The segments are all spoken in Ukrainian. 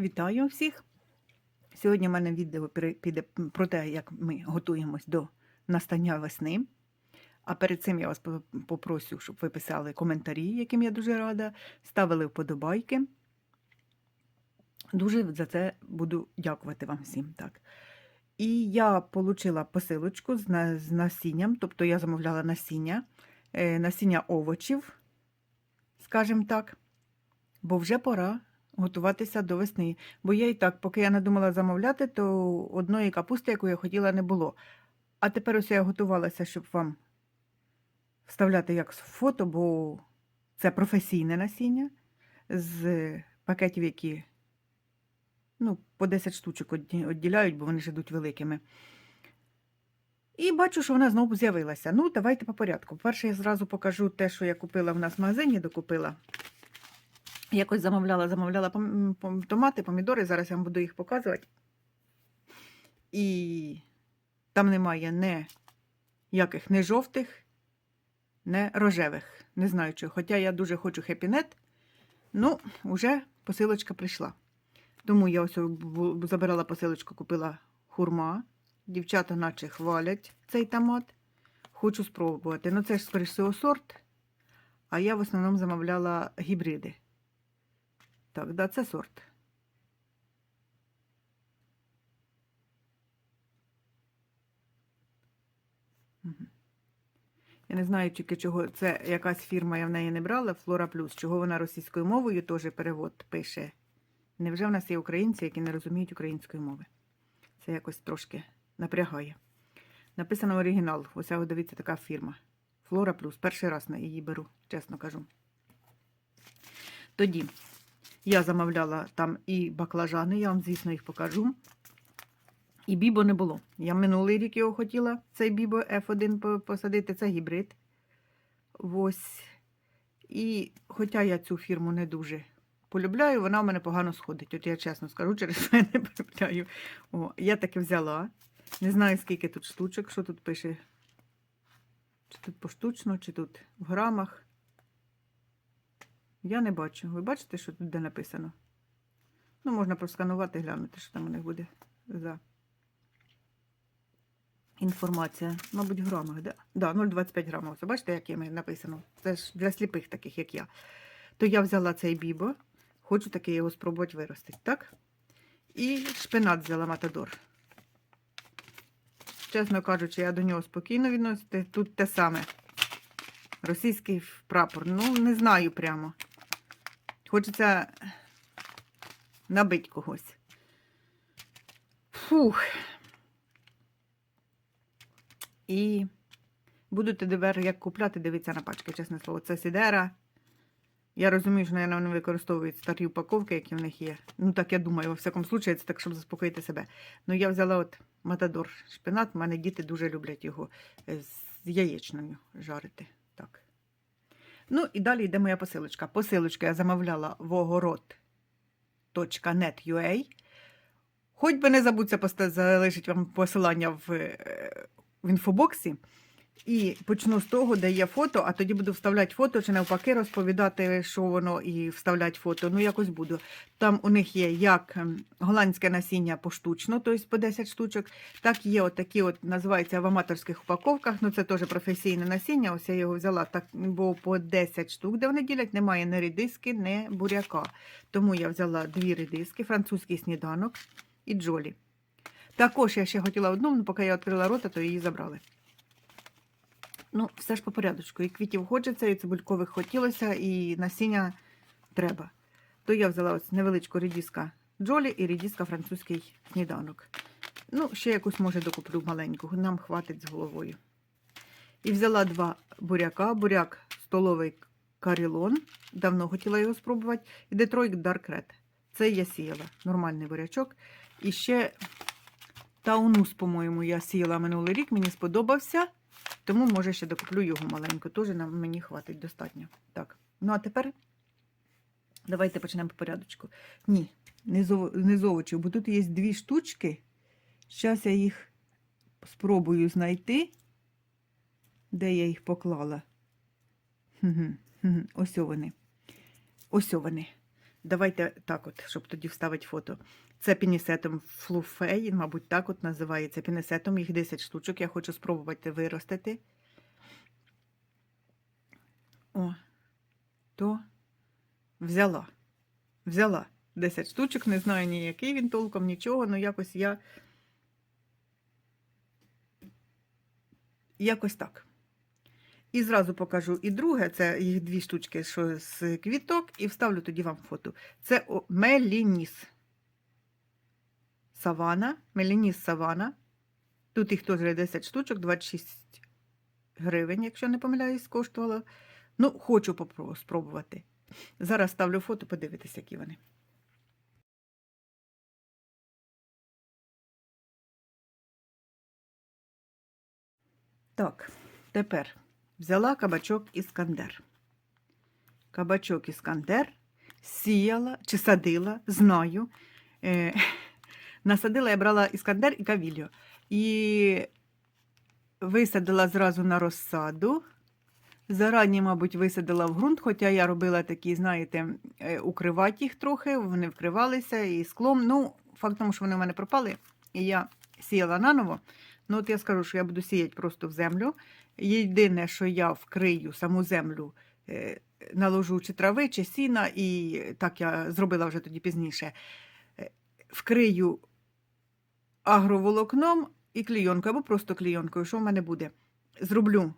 Вітаю всіх! Сьогодні в мене відео піде про те, як ми готуємось до настання весни. А перед цим я вас попрошу, щоб ви писали коментарі, яким я дуже рада, ставили вподобайки. Дуже за це буду дякувати вам всім. Так. І я отримала посилочку з, на- з насінням, тобто я замовляла насіння, е, насіння овочів, скажімо так, бо вже пора готуватися до весни. Бо я і так, поки я не думала замовляти, то одної капусти, яку я хотіла, не було. А тепер ось я готувалася, щоб вам вставляти як фото, бо це професійне насіння з пакетів, які ну, по 10 штучок відділяють, бо вони ж ідуть великими. І бачу, що вона знову з'явилася. Ну, давайте по порядку. Перше, я зразу покажу те, що я купила в нас в магазині, докупила. Якось замовляла, замовляла томати, помідори. Зараз я вам буду їх показувати. І там немає не яких не жовтих, не рожевих. Не знаю чого. Хоча я дуже хочу хепінет. Ну, вже посилочка прийшла. Тому я ось забирала посилочку, купила хурма. Дівчата наче хвалять цей томат. Хочу спробувати. Ну, це ж скоріш сорт. А я в основному замовляла гібриди. Так, да, це сорт. Я не знаю, тільки чого це якась фірма, я в неї не брала, Флора Плюс, чого вона російською мовою теж перевод пише. Невже в нас є українці, які не розуміють української мови? Це якось трошки напрягає. Написано оригінал. Ось ось дивіться така фірма. Флора Плюс. Перший раз на її беру, чесно кажу. Тоді я замовляла там і баклажани, я вам, звісно, їх покажу. І бібо не було. Я минулий рік його хотіла, цей бібо F1 посадити, це гібрид. Ось. І хоча я цю фірму не дуже полюбляю, вона в мене погано сходить. От я чесно скажу, через це не полюбляю. О, я таки взяла. Не знаю, скільки тут штучок, що тут пише. Чи тут поштучно, чи тут в грамах. Я не бачу. Ви бачите, що тут де написано? Ну, можна просканувати, глянути, що там у них буде за інформація. Мабуть, в грамах, да? Да, 0,25 грамів. Бачите, як є написано? Це ж для сліпих таких, як я. То я взяла цей бібо, хочу таки його спробувати виростити, так? І шпинат взяла Матадор. Чесно кажучи, я до нього спокійно відносити. Тут те саме. Російський прапор. Ну, не знаю прямо. Хочеться набити когось. Фух. І буду тепер як купляти, дивитися на пачки, чесне слово. Це Сідера. Я розумію, що, мабуть, вони використовують старі упаковки, які в них є. Ну, так я думаю, во всякому случаї, це так, щоб заспокоїти себе. Ну, я взяла от Матадор шпинат. У мене діти дуже люблять його е, з яєчною жарити. Так. Ну, і далі йде моя посилочка. Посилочку я замовляла в огород.net.ua. Хоч би не забудьте залишить вам посилання в, е, в інфобоксі. І почну з того, де є фото, а тоді буду вставляти фото чи навпаки розповідати, що воно, і вставляти фото. Ну, якось буду. Там у них є як ем, голландське насіння поштучно, тобто по 10 штучок, так є отакі, от, називаються в аматорських упаковках. Ну, це теж професійне насіння. Ось я його взяла, так, бо по 10 штук, де вони ділять, немає ні редиски, ні буряка. Тому я взяла дві редиски, французький сніданок і джолі. Також я ще хотіла одну, але поки я відкрила рота, то її забрали. Ну, все ж по порядочку. І квітів хочеться, і цибулькових хотілося, і насіння треба. То я взяла ось невеличку редіска Джолі і редіска французький сніданок. Ну, ще якусь, може, докуплю маленьку, нам хватить з головою. І взяла два буряка. Буряк столовий карілон. Давно хотіла його спробувати. І Dark Red. Це я сіяла. Нормальний бурячок. І ще таунус, по-моєму, я сіяла минулий рік, мені сподобався. Тому, може, ще докуплю його маленьку. Теж нам мені хватить достатньо. Так. Ну, а тепер давайте почнемо по порядочку. Ні, не з, овочів, бо тут є дві штучки. Зараз я їх спробую знайти. Де я їх поклала? Ось вони. Ось вони. Давайте так от, щоб тоді вставити фото. Це пінісетом флуфей, мабуть, так от називається пінісетом. Їх 10 штучок. Я хочу спробувати виростити. О, то взяла. Взяла 10 штучок, не знаю ні який він толком, нічого, але якось я. Якось так. І зразу покажу і друге, це їх дві штучки, що з квіток, і вставлю тоді вам фото. Це Мелініс. Савана. Мелініс Савана. Тут їх теж 10 штучок, 26 гривень, якщо не помиляюсь, коштувало. Ну, хочу спробувати. Зараз ставлю фото, подивитися, які вони. Так, тепер взяла кабачок іскандер. Кабачок іскандер сіяла чи садила, знаю. Е, насадила, я брала іскандер і кавілью. І висадила зразу на розсаду. Зарані, мабуть, висадила в ґрунт, хоча я робила такі, знаєте, е, укривати їх трохи, вони вкривалися і склом. Ну, факт тому, що вони в мене пропали, і я сіяла наново. Ну, от я скажу, що я буду сіяти просто в землю. Єдине, що я вкрию саму землю, е, наложу чи трави, чи сіна, і так я зробила вже тоді пізніше. е, Вкрию агроволокном і клійонкою, або просто клійонкою. Що в мене буде? Зроблю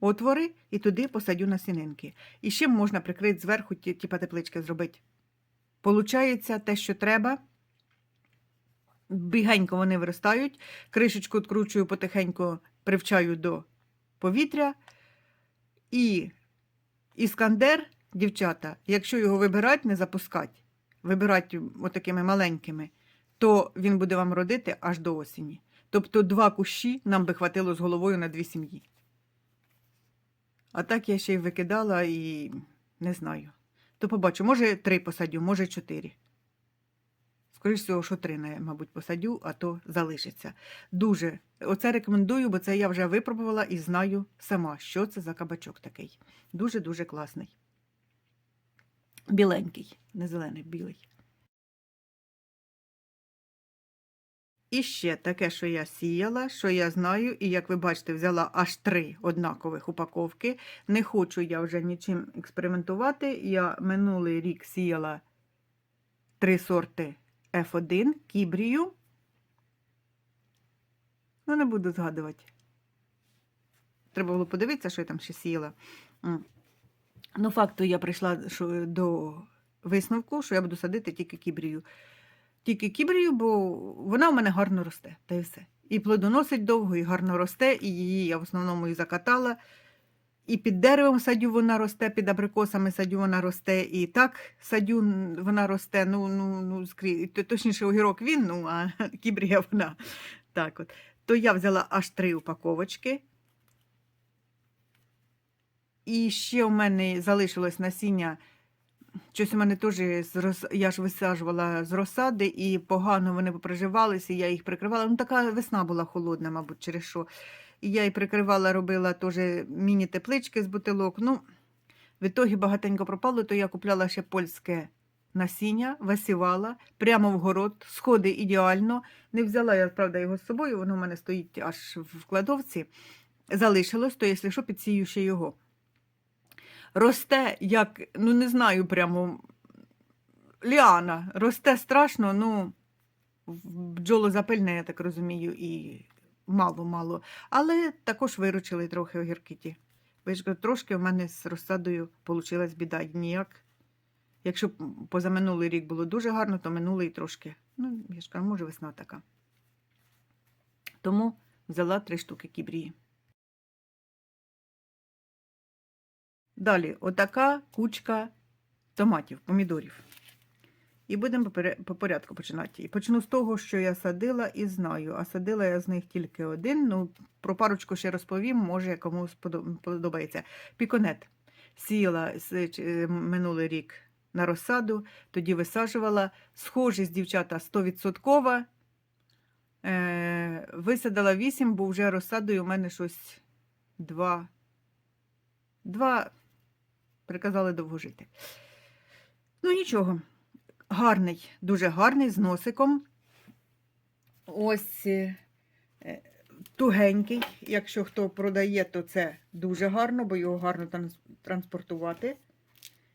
отвори і туди посадю насінинки. І ще можна прикрити зверху, типа теплички зробити. Получається те, що треба. Бігенько вони виростають, кришечку відкручую потихеньку, привчаю до повітря. І іскандер, дівчата, якщо його вибирати, не запускати, вибирати отакими маленькими, то він буде вам родити аж до осені. Тобто два кущі нам би хватило з головою на дві сім'ї. А так я ще й викидала і не знаю. То побачу, може три посадю, може чотири. Скоріше всього, що три, мабуть, посадю, а то залишиться. Дуже. Оце рекомендую, бо це я вже випробувала і знаю сама, що це за кабачок такий. Дуже-дуже класний. Біленький, не зелений, білий. І ще таке, що я сіяла, що я знаю, і як ви бачите, взяла аж три однакових упаковки. Не хочу я вже нічим експериментувати. Я минулий рік сіяла три сорти F1, кібрію. Ну, не буду згадувати. Треба було подивитися, що я там ще сіяла. Ну, факту, я прийшла до висновку, що я буду садити тільки кібрію. Тільки кібрію, бо вона у мене гарно росте, та й все. І плодоносить довго, і гарно росте, і її я в основному і закатала. І під деревом садю вона росте, під абрикосами садю вона росте, і так садю вона росте. Ну, ну, ну, скрі... т- точніше, огірок він, ну, а кібрія вона. Так от. То я взяла аж три упаковочки. І ще у мене залишилось насіння. Щось у мене теж з роз... я ж висаджувала з розсади, і погано вони поприживалися, я їх прикривала. Ну, така весна була холодна, мабуть, через що. І я їх прикривала, робила теж міні-теплички з бутилок. Ну, в ітогі багатенько пропало, то я купляла ще польське насіння, висівала прямо в город, сходи ідеально. Не взяла я, правда, його з собою, воно в мене стоїть аж в кладовці. Залишилось, то, якщо що, підсію ще його. Росте, як, ну не знаю, прямо ліана. Росте страшно, ну, бджолозапильне, я так розумію, і мало-мало. Але також виручили трохи огірки ті. Ви ж трошки в мене з розсадою вийшла біда. Ніяк. Якщо позаминулий рік було дуже гарно, то минулий трошки. Ну, я ж кажу, може, весна така. Тому взяла три штуки кібрії. Далі, отака кучка томатів, помідорів. І будемо по порядку починати. І почну з того, що я садила і знаю. А садила я з них тільки один. Ну, про парочку ще розповім, може комусь подобається. Піконет. Сіяла з- ч- е, минулий рік на розсаду, тоді висаджувала. Схожість дівчата 100%. Е, висадила 8, бо вже розсадою у мене щось 2. Два приказали довго жити. Ну, нічого, гарний, дуже гарний, з носиком. Ось е, е, тугенький. Якщо хто продає, то це дуже гарно, бо його гарно транспортувати.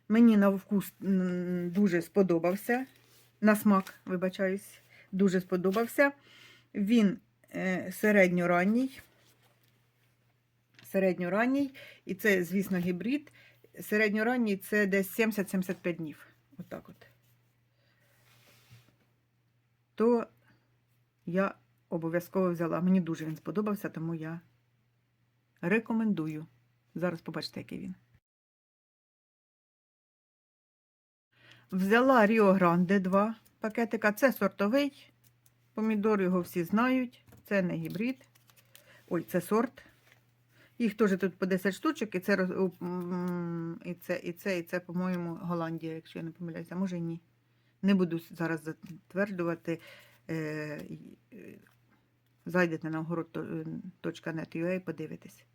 Мені на вкус дуже сподобався. На смак, вибачаюсь, дуже сподобався. Він е, середньоранній. Середньоранній. І це, звісно, гібрид. Середньоранній це десь 70-75 днів. Отак от. То я обов'язково взяла. Мені дуже він сподобався, тому я рекомендую. Зараз побачите, який він. Взяла Ріо Гранде 2 пакетика. Це сортовий. Помідор його всі знають. Це не гібрид. Ой, це сорт. Їх теж тут по 10 штучок, і це, і це, і це, і це, по-моєму, Голландія, якщо я не помиляюся, може ні. Не буду зараз затверджувати. Е, е, зайдете на огород.net.ua і подивитесь.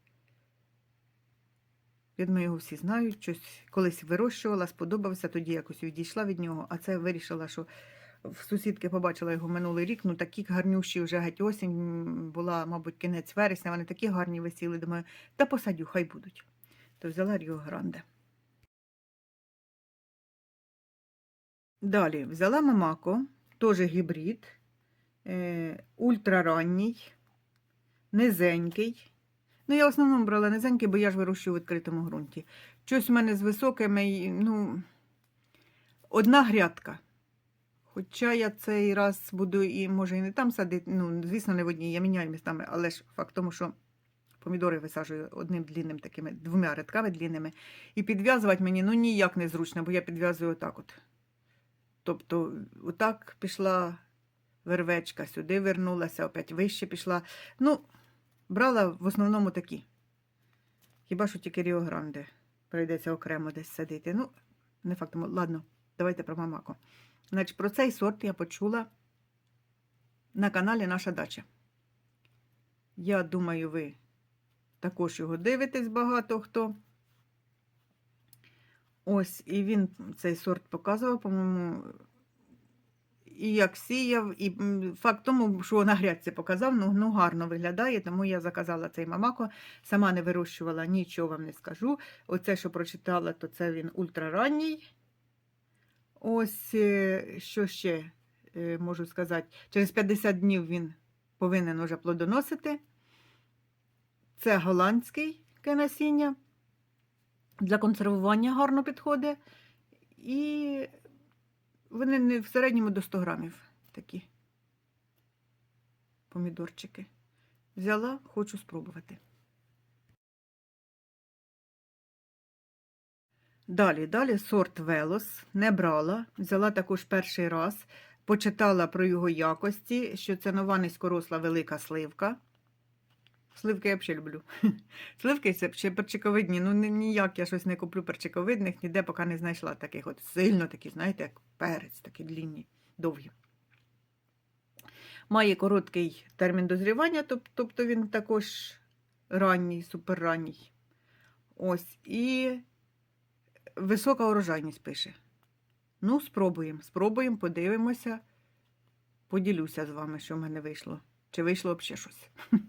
Я думаю, його всі знають. Щось колись вирощувала, сподобався, тоді якось відійшла від нього, а це вирішила, що в сусідки побачила його минулий рік. Ну такі гарнющі вже геть осінь була, мабуть, кінець вересня. Вони такі гарні висіли. Думаю, та посадю, хай будуть. То взяла Ріо Гранде. Далі взяла Мамако, теж гібрид, е, ультраранній, низенький. Ну, я в основному брала низенький, бо я ж вирощую в відкритому ґрунті. Щось в мене з високими, ну, одна грядка. Хоча я цей раз буду і може і не там садити, ну, звісно, не в одній, я міняю містами, але ж факт тому, що помідори висаджую одним длінним такими двома рядками длінними. І підв'язувати мені ну ніяк не зручно, бо я підв'язую отак от. Тобто, отак пішла вервечка, сюди вернулася, опять вище пішла. Ну, брала в основному такі. Хіба що тільки Ріо Гранде прийдеться окремо десь садити. Ну, не факт, ладно, давайте про мамако. Значить, про цей сорт я почула на каналі Наша дача. Я думаю, ви також його дивитесь багато хто. Ось, і він цей сорт показував, по-моєму, і як сіяв, і факт тому, що на грядці показав, ну, ну гарно виглядає, тому я заказала цей мамако. Сама не вирощувала, нічого вам не скажу. Оце, що прочитала, то це він ультраранній. Ось е, що ще е, можу сказати. Через 50 днів він повинен уже плодоносити. Це голландський насіння. Для консервування гарно підходить. І вони не в середньому до 100 грамів такі помідорчики. Взяла, хочу спробувати. Далі, далі сорт Велос. Не брала. Взяла також перший раз. Почитала про його якості, що це нова низькоросла велика сливка. Сливки я взагалі люблю. Сливки ще перчиковидні. Ну ніяк я щось не куплю перчиковидних, ніде поки не знайшла таких от сильно такі, знаєте, як перець, такі длінні, довгі. Має короткий термін дозрівання, тобто він також ранній, суперранній. Ось, і висока урожайність пише. Ну, спробуємо, спробуємо, подивимося. Поділюся з вами, що в мене вийшло. Чи вийшло взагалі щось.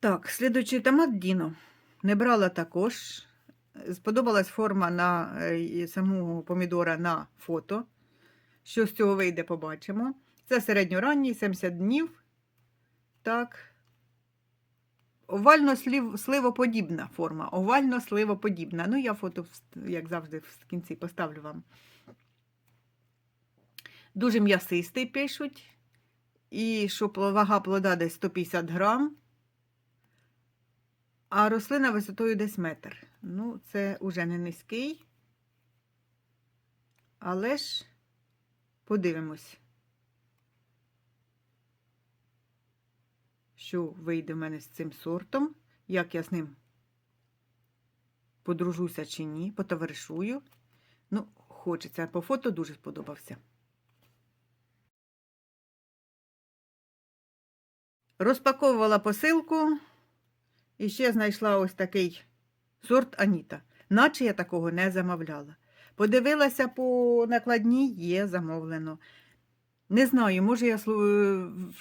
Так, слідуючий томат Діно. Не брала також. Сподобалась форма на е, самого помідора на фото. Що з цього вийде, побачимо. Це середньоранній, 70 днів. Так. Овально-сливоподібна форма. Овально-сливоподібна. Ну, я фото, як завжди, в кінці поставлю вам. Дуже м'ясистий пишуть. І що вага плода десь 150 грам. А рослина висотою десь метр. Ну, це уже не низький. Але ж подивимось, що вийде в мене з цим сортом, як я з ним подружуся чи ні, потоваришую. Ну, хочеться. По фото дуже сподобався. Розпаковувала посилку і ще знайшла ось такий сорт Аніта. наче я такого не замовляла. Подивилася по накладній, є замовлено. Не знаю, може я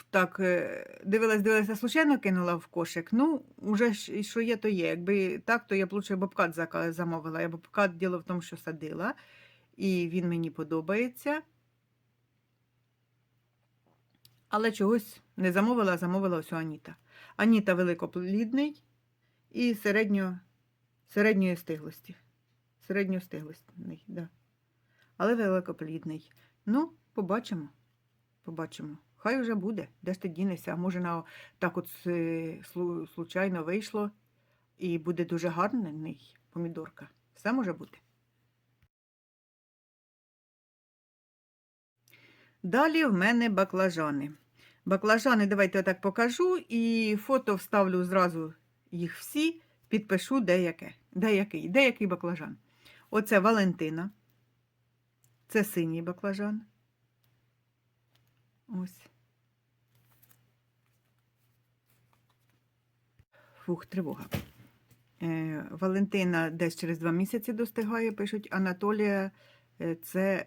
так е, дивилась, дивилася, случайно кинула в кошик. Ну, уже що є, то є. Якби так, то я б лучше бобкат замовила. Я бобкат діло в тому, що садила, і він мені подобається. Але чогось не замовила, а замовила ось у Аніта. Аніта великоплідний і середньо, середньої стиглості. Середньостиглосний, да. Але великоплідний. Ну, побачимо. Побачимо. Хай вже буде. Де ж ти дінешся? А може, на так от е, случайно вийшло і буде дуже гарний помідорка. Все може бути. Далі в мене баклажани. Баклажани, давайте я так покажу, і фото вставлю зразу їх всі, підпишу деяке. Деякий, деякий баклажан. Оце Валентина. Це синій баклажан. Ось. Фух, тривога. Е, Валентина десь через два місяці достигає, пишуть Анатолія. е, Це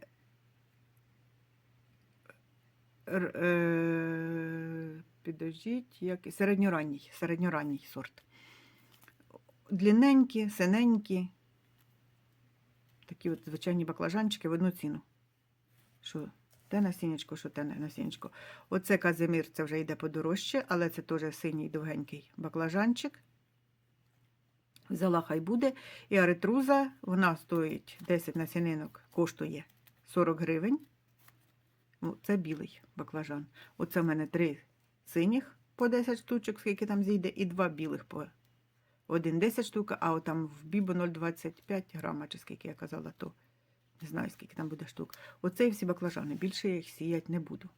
е, підождіть, як середньоранній, середньоранній сорт. Длинненькі, синенькі. Такі от звичайні баклажанчики в одну ціну. Що те насіннячко, що те насіннячко. Оце Казимир, це вже йде подорожче, але це теж синій довгенький баклажанчик. Взяла хай буде. І аретруза, вона стоїть 10 насінинок, коштує 40 гривень. Ну, Це білий баклажан. Оце в мене три синіх по 10 штучок, скільки там зійде, і два білих по один 10 штук, а от там в бібо 0,25 грама, чи скільки я казала, то не знаю, скільки там буде штук. Оце всі баклажани. Більше я їх сіяти не буду.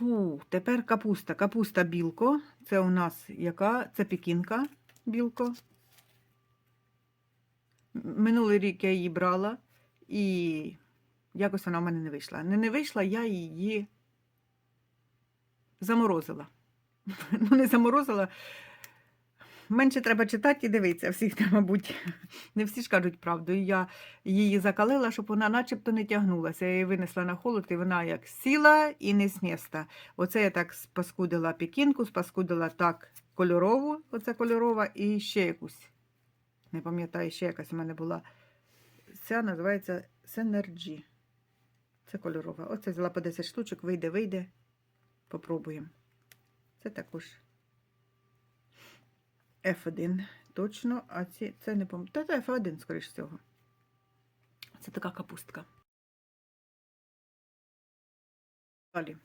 Фу, тепер капуста. Капуста білко. Це у нас яка? Це пекінка білко. Минулий рік я її брала, і якось вона в мене не вийшла. Не не вийшла, я її заморозила. Ну, не заморозила. Менше треба читати і дивитися. Всіх, там, мабуть, не всі ж кажуть правду. І я її закалила, щоб вона начебто не тягнулася. Я її винесла на холод, і вона як сіла і не з міста. Оце я так спаскудила пекінку, спаскудила так кольорову, оце кольорова, і ще якусь. Не пам'ятаю, ще якась у мене була. Ця називається Сенерджі. Це кольорова. Оце взяла по 10 штучок, вийде, вийде. Попробуємо. Це також F1 точно, а ці це не пам'ятаю. Та це F1, скоріш всього. Це така капустка. Далі.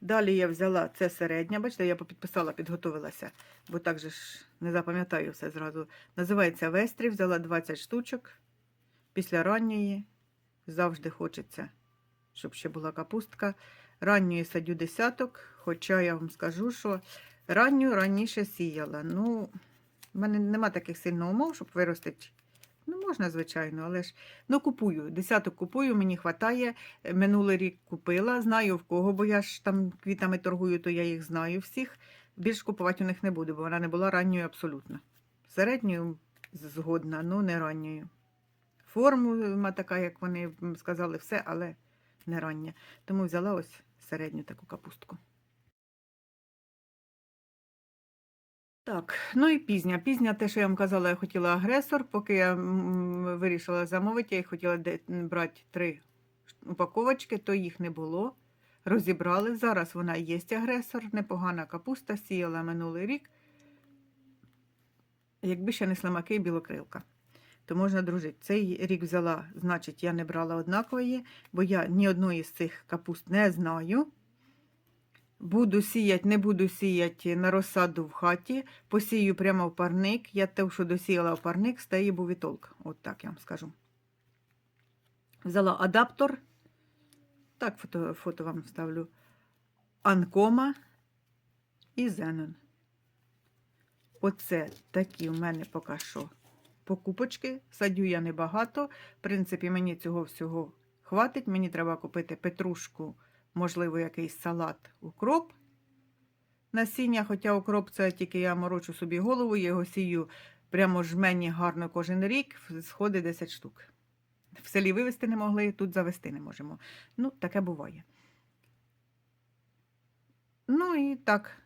Далі я взяла це середня, бачите, я попідписала, підготовилася, бо так же ж не запам'ятаю все зразу. Називається Вестрі, взяла 20 штучок. Після ранньої завжди хочеться, щоб ще була капустка. Ранньої садю десяток, хоча я вам скажу, що ранню раніше сіяла. Ну, в мене нема таких сильно умов, щоб виростити. Ну, можна, звичайно, але ж ну, купую. Десяток купую, мені вистачає. Минулий рік купила, знаю в кого, бо я ж там квітами торгую, то я їх знаю всіх. Більш купувати у них не буду, бо вона не була ранньою абсолютно. Середньою згодна, ну не ранньою. Формула така, як вони сказали, все, але не рання. Тому взяла ось середню таку капустку. Так, ну і пізня. Пізня, те, що я вам казала, я хотіла агресор. Поки я вирішила замовити, я їх хотіла брати три упаковочки, то їх не було. Розібрали. Зараз вона є агресор, непогана капуста, сіяла минулий рік. Якби ще не слимаки і білокрилка, то можна дружити. Цей рік взяла, значить, я не брала однакової, бо я ні одної з цих капуст не знаю. Буду сіяти, не буду сіяти на розсаду в хаті, посію прямо в парник. Я те, що досіяла в парник, теї був і толк. От так я вам скажу. Взяла адаптор. Так, фото, фото вам вставлю. Анкома і Зенон. Оце такі в мене поки що покупочки. Садю я небагато. В принципі, мені цього всього хватить. Мені треба купити петрушку, можливо, якийсь салат, укроп. Насіння, хоча укроп це тільки я морочу собі голову, я його сію прямо жмені гарно кожен рік, сходить 10 штук. В селі вивезти не могли, тут завести не можемо. Ну, таке буває. Ну і так.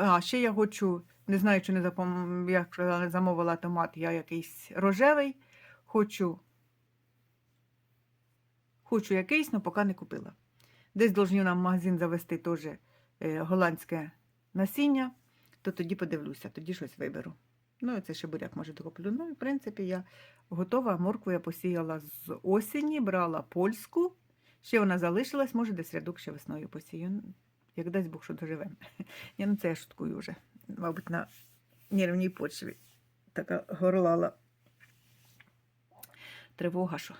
А ще я хочу, не знаю, чи не запом... я замовила томат, я якийсь рожевий. Хочу. Хочу якийсь, але поки не купила. Десь должні нам магазин завести теж е, голландське насіння, то тоді подивлюся, тоді щось виберу. Ну, це ще буряк, може, докуплю. Ну, і в принципі, я готова. Моркву я посіяла з осені, брала польську. Ще вона залишилась, може, десь рядок ще весною посію. Як дасть Бог, що доживемо. Я ну це я шуткую вже. Мабуть, на нервній почві така горлала тривога, що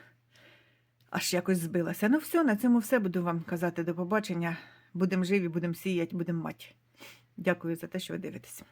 аж якось збилася. Ну, все, на цьому все буду вам казати. До побачення. Будемо живі, будемо сіяти, будемо мати. Дякую за те, що ви дивитеся.